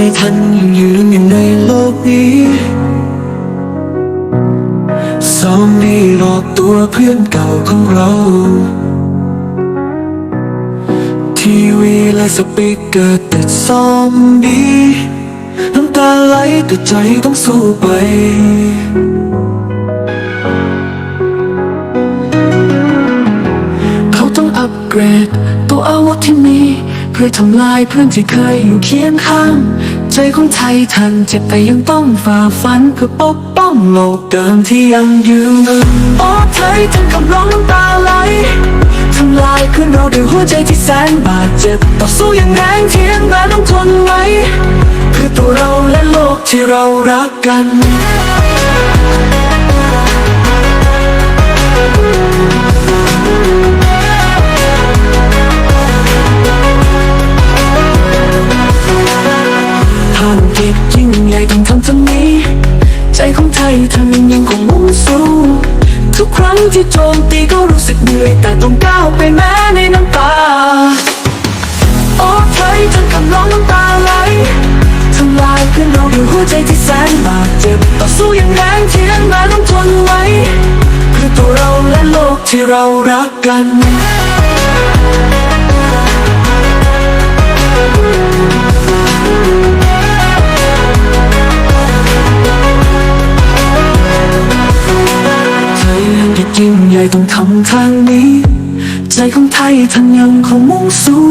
ยทันยืนอยู่ในโลกนี้สองดีหลอกตัวเพื่อนเก่าของเรา ทีวีและสปีกเกอร์ติดซอมบี้น้ำตาไหลแต่ใจต้องสู้ไปเขาต้องอัปเกรดตัวอาวุธที่มี เพื่อทำลายเพื่อนที่เคยอยู่เคียงข้าง ใจของไททันเจ็บแต่ยังต้องฝ่าฟันเพื่อปกป้องโลกเดิมที่ยังยืนโอ้ไททันกำลังน้ำตาไหลทำลายเพื่อนเราด้วยหัวใจที่แสนบาดเจ็บต่อสู้อย่างแรงเทียงแม้ต้องทนไว้เพื่อตัวเราและโลกที่เรารักกัน ต้องทำทั้งนี้ ใจของไทยทำยังคงมุ่งสู้ทุกครั้งที่โจมตีก็รู้สึกเหนื่อย แต่ต้องก้าวไปแม้ในน้ำตา โอ้ไทยท่านกำลังน้ำตาไหลทำลายเพื่อนเราด้วยหัวใจที่แสนบาดเจ็บต่อสู้อย่างแรงเทียงแม้ต้องทนไว้เพื่อตัวเราและโลกที่เรารักกัน ยิ่งใหญ่ต้องทำทางนี้ ใจของไทยท่านยังคงมุ่งสู้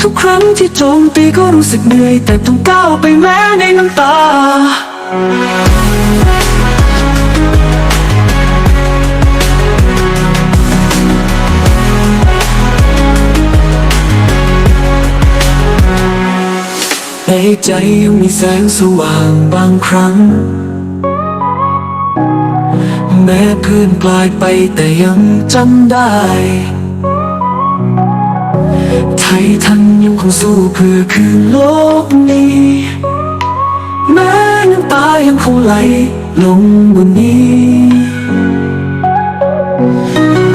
ทุกครั้งที่โจมตีก็รู้สึกเหนื่อย แต่ต้องก้าวไปแม้ในน้ำตาในใจยังมีแสงสว่างบางครั้ง แม้คืนกลายไปแต่ยังจำได้ ไทยทันยังคงสู้เพื่อคืนโลกนี้ แม้น้ำตายังคงไหลลงบนนี้